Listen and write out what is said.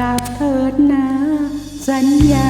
กลับเถิดนะ สัญญา